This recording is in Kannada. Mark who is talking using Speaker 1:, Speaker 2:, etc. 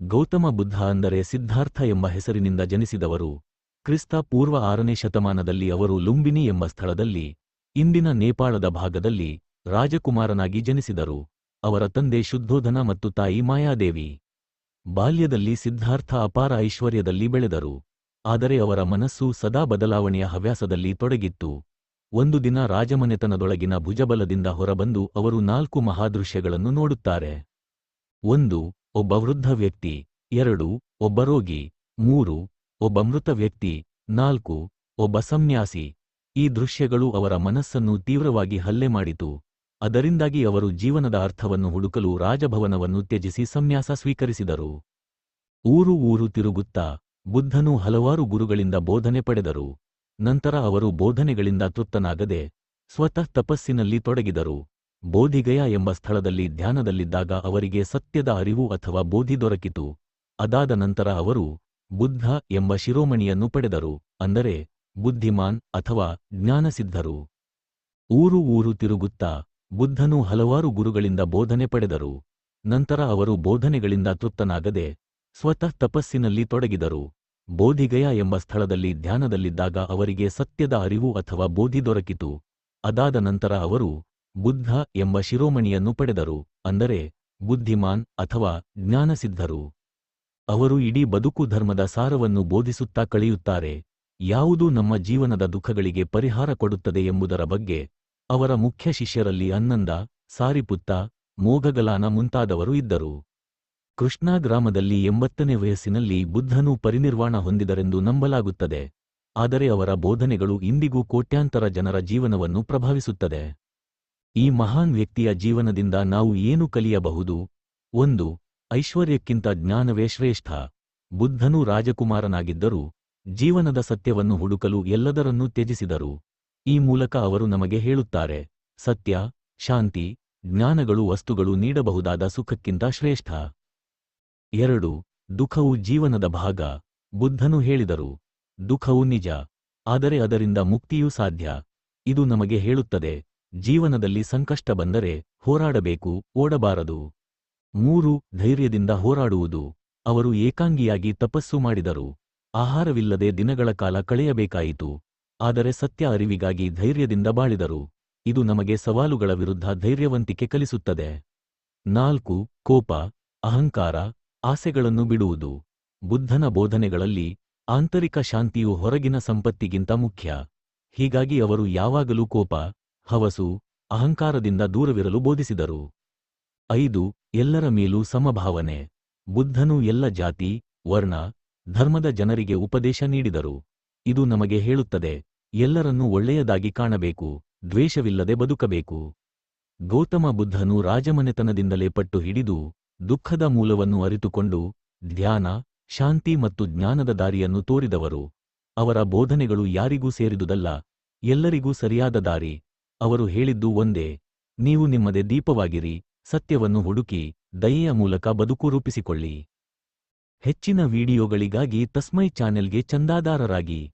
Speaker 1: ಗೌತಮ ಬುದ್ಧ ಅಂದರೆ ಸಿದ್ಧಾರ್ಥ ಎಂಬ ಹೆಸರಿನಿಂದ ಜನಿಸಿದವರು. ಕ್ರಿಸ್ತ ಪೂರ್ವ ಆರನೇ ಶತಮಾನದಲ್ಲಿ ಅವರು ಲುಂಬಿನಿ ಎಂಬ ಸ್ಥಳದಲ್ಲಿ, ಇಂದಿನ ನೇಪಾಳದ ಭಾಗದಲ್ಲಿ ರಾಜಕುಮಾರನಾಗಿ ಜನಿಸಿದರು. ಅವರ ತಂದೆ ಶುದ್ಧೋಧನ ಮತ್ತು ತಾಯಿ ಮಾಯಾದೇವಿ. ಬಾಲ್ಯದಲ್ಲಿ ಸಿದ್ಧಾರ್ಥ ಅಪಾರ ಐಶ್ವರ್ಯದಲ್ಲಿ ಬೆಳೆದರು. ಆದರೆ ಅವರ ಮನಸ್ಸು ಸದಾ ಬದಲಾವಣೆಯ ಹವ್ಯಾಸದಲ್ಲಿ ತೊಡಗಿತ್ತು. ಒಂದು ದಿನ ರಾಜಮನೆತನದೊಳಗಿನ ಭುಜಬಲದಿಂದ ಹೊರಬಂದು ಅವರು ನಾಲ್ಕು ಮಹಾದೃಶ್ಯಗಳನ್ನು ನೋಡುತ್ತಾರೆ. ಒಂದು ಒಬ್ಬ ವೃದ್ಧ ವ್ಯಕ್ತಿ, ಎರಡು, ಒಬ್ಬ ರೋಗಿ, ಮೂರು, ಒಬ್ಬ ಮೃತ ವ್ಯಕ್ತಿ, ನಾಲ್ಕು, ಒಬ್ಬ ಸಂನ್ಯಾಸಿ. ಈ ದೃಶ್ಯಗಳು ಅವರ ಮನಸ್ಸನ್ನು ತೀವ್ರವಾಗಿ ಹಲ್ಲೆ ಮಾಡಿತು. ಅದರಿಂದಾಗಿ ಅವರು ಜೀವನದ ಅರ್ಥವನ್ನು ಹುಡುಕಲು ರಾಜಭವನವನ್ನು ತ್ಯಜಿಸಿ ಸಂನ್ಯಾಸ ಸ್ವೀಕರಿಸಿದರು. ಊರು ಊರು ತಿರುಗುತ್ತಾ ಬುದ್ಧನು ಹಲವಾರು ಗುರುಗಳಿಂದ ಬೋಧನೆ ಪಡೆದರು. ನಂತರ ಅವರು ಬೋಧನೆಗಳಿಂದ ತೃಪ್ತನಾಗದೆ ಸ್ವತಃ ತಪಸ್ಸಿನಲ್ಲಿ ತೊಡಗಿದರು. ಬೋಧಿಗಯ ಎಂಬ ಸ್ಥಳದಲ್ಲಿ ಧ್ಯಾನದಲ್ಲಿದ್ದಾಗ ಅವರಿಗೆ ಸತ್ಯದ ಅರಿವು ಅಥವಾ ಬೋಧಿ ದೊರಕಿತು. ಅದಾದ ನಂತರ ಅವರು, ಬುದ್ಧ ಎಂಬ ಶಿರೋಮಣಿಯನ್ನು ಪಡೆದರು, ಅಂದರೆ ಬುದ್ಧಿಮಾನ್ ಅಥವಾ ಜ್ಞಾನಸಿದ್ಧರು. ಊರು ಊರು ತಿರುಗುತ್ತಾ ಬುದ್ಧನು ಹಲವಾರು ಗುರುಗಳಿಂದ ಬೋಧನೆ ಪಡೆದರು. ನಂತರ ಅವರು ಬೋಧನೆಗಳಿಂದ ತೃಪ್ತನಾಗದೆ ಸ್ವತಃ ತಪಸ್ಸಿನಲ್ಲಿ ತೊಡಗಿದರು. ಬೋಧಿಗಯ ಎಂಬ ಸ್ಥಳದಲ್ಲಿ ಧ್ಯಾನದಲ್ಲಿದ್ದಾಗ ಅವರಿಗೆ ಸತ್ಯದ ಅರಿವು ಅಥವಾ ಬೋಧಿ ದೊರಕಿತು. ಅದಾದ ನಂತರ ಅವರು ಬುದ್ಧ ಎಂಬ ಶಿರೋಮಣಿಯನ್ನು ಪಡೆದರು, ಅಂದರೆ ಬುದ್ಧಿಮಾನ್ ಅಥವಾ ಜ್ಞಾನಸಿದ್ಧರು. ಅವರು ಇಡೀ ಬದುಕು ಧರ್ಮದ ಸಾರವನ್ನು ಬೋಧಿಸುತ್ತಾ ಕಳೆಯುತ್ತಾರೆ, ಯಾವುದು ನಮ್ಮ ಜೀವನದ ದುಃಖಗಳಿಗೆ ಪರಿಹಾರ ಕೊಡುತ್ತದೆ ಎಂಬುದರ ಬಗ್ಗೆ, ಅವರ ಮುಖ್ಯ ಶಿಷ್ಯರಲ್ಲಿ ಅನ್ನಂದ ಸಾರಿಪುತ್ತ, ಮೋಘಗಲಾನ ಮುಂತಾದವರು ಇದ್ದರು. ಕೃಷ್ಣಾ ಗ್ರಾಮದಲ್ಲಿ ಎಂಬತ್ತನೇ ವಯಸ್ಸಿನಲ್ಲಿ ಬುದ್ಧನು ಪರಿನಿರ್ವಾಣ ಹೊಂದಿದರೆಂದು ನಂಬಲಾಗುತ್ತದೆ, ಆದರೆ ಅವರ ಬೋಧನೆಗಳು ಇಂದಿಗೂ ಕೋಟ್ಯಾಂತರ ಜನರ ಜೀವನವನ್ನು ಪ್ರಭಾವಿಸುತ್ತದೆ. ಈ ಮಹಾನ್ ವ್ಯಕ್ತಿಯ ಜೀವನದಿಂದ ನಾವು ಏನು ಕಲಿಯಬಹುದು? ಒಂದು, ಐಶ್ವರ್ಯಕ್ಕಿಂತ ಜ್ಞಾನವೇ ಶ್ರೇಷ್ಠ. ಬುದ್ಧನು ರಾಜಕುಮಾರನಾಗಿದ್ದರೂ ಜೀವನದ ಸತ್ಯವನ್ನು ಹುಡುಕಲು ಎಲ್ಲದರನ್ನೂ ತ್ಯಜಿಸಿದರು. ಈ ಮೂಲಕ ಅವರು ನಮಗೆ ಹೇಳುತ್ತಾರೆ, ಸತ್ಯ, ಶಾಂತಿ, ಜ್ಞಾನಗಳು ವಸ್ತುಗಳು ನೀಡಬಹುದಾದ ಸುಖಕ್ಕಿಂತ ಶ್ರೇಷ್ಠ. ಎರಡು, ದುಃಖವು ಜೀವನದ ಭಾಗ. ಬುದ್ಧನು ಹೇಳಿದರು, ದುಃಖವು ನಿಜ, ಆದರೆ ಅದರಿಂದ ಮುಕ್ತಿಯೂ ಸಾಧ್ಯ. ಇದು ನಮಗೆ ಹೇಳುತ್ತದೆ ಜೀವನದಲ್ಲಿ ಸಂಕಷ್ಟ ಬಂದರೆ ಹೋರಾಡಬೇಕು, ಓಡಬಾರದು. ಮೂರು, ಧೈರ್ಯದಿಂದ ಹೋರಾಡುವುದು. ಅವರು ಏಕಾಂಗಿಯಾಗಿ ತಪಸ್ಸು ಮಾಡಿದರು. ಆಹಾರವಿಲ್ಲದೆ ದಿನಗಳ ಕಾಲ ಕಳೆಯಬೇಕಾಯಿತು. ಆದರೆ ಸತ್ಯ ಅರಿವಿಗಾಗಿ ಧೈರ್ಯದಿಂದ ಬಾಳಿದರು. ಇದು ನಮಗೆ ಸವಾಲುಗಳ ವಿರುದ್ಧ ಧೈರ್ಯವಂತಿಕೆ ಕಲಿಸುತ್ತದೆ. ನಾಲ್ಕು, ಕೋಪ, ಅಹಂಕಾರ, ಆಸೆಗಳನ್ನು ಬಿಡುವುದು. ಬುದ್ಧನ ಬೋಧನೆಗಳಲ್ಲಿ ಆಂತರಿಕ ಶಾಂತಿಯು ಹೊರಗಿನ ಸಂಪತ್ತಿಗಿಂತ ಮುಖ್ಯ. ಹೀಗಾಗಿ ಅವರು ಯಾವಾಗಲೂ ಕೋಪ ಹವಸು ಅಹಂಕಾರದಿಂದ ದೂರವಿರಲು ಬೋಧಿಸಿದರು. ಐದು, ಎಲ್ಲರ ಮೇಲೂ ಸಮಭಾವನೆ. ಬುದ್ಧನು ಎಲ್ಲ ಜಾತಿ, ವರ್ಣ, ಧರ್ಮದ ಜನರಿಗೆ ಉಪದೇಶ ನೀಡಿದರು. ಇದು ನಮಗೆ ಹೇಳುತ್ತದೆ, ಎಲ್ಲರನ್ನೂ ಒಳ್ಳೆಯದಾಗಿ ಕಾಣಬೇಕು, ದ್ವೇಷವಿಲ್ಲದೆ ಬದುಕಬೇಕು. ಗೌತಮ ಬುದ್ಧನು ರಾಜಮನೆತನದಿಂದಲೇ ಪಟ್ಟು ಹಿಡಿದು, ದುಃಖದ ಮೂಲವನ್ನು ಅರಿತುಕೊಂಡು, ಧ್ಯಾನ, ಶಾಂತಿ ಮತ್ತು ಜ್ಞಾನದ ದಾರಿಯನ್ನು ತೋರಿದವರು. ಅವರ ಬೋಧನೆಗಳು ಯಾರಿಗೂ ಸೇರಿದುದಲ್ಲ, ಎಲ್ಲರಿಗೂ ಸರಿಯಾದ ದಾರಿ. ಅವರು ಹೇಳಿದ್ದು ಒಂದೇ, ನೀವು ನಿಮ್ಮದೇ ದೀಪವಾಗಿರಿ, ಸತ್ಯವನ್ನು ಹುಡುಕಿ, ದಯೆಯ ಮೂಲಕ ಬದುಕು ರೂಪಿಸಿಕೊಳ್ಳಿ. ಹೆಚ್ಚಿನ ವಿಡಿಯೋಗಳಿಗಾಗಿ ತಸ್ಮೈ ಚಾನೆಲ್ಗೆ ಚಂದಾದಾರರಾಗಿ.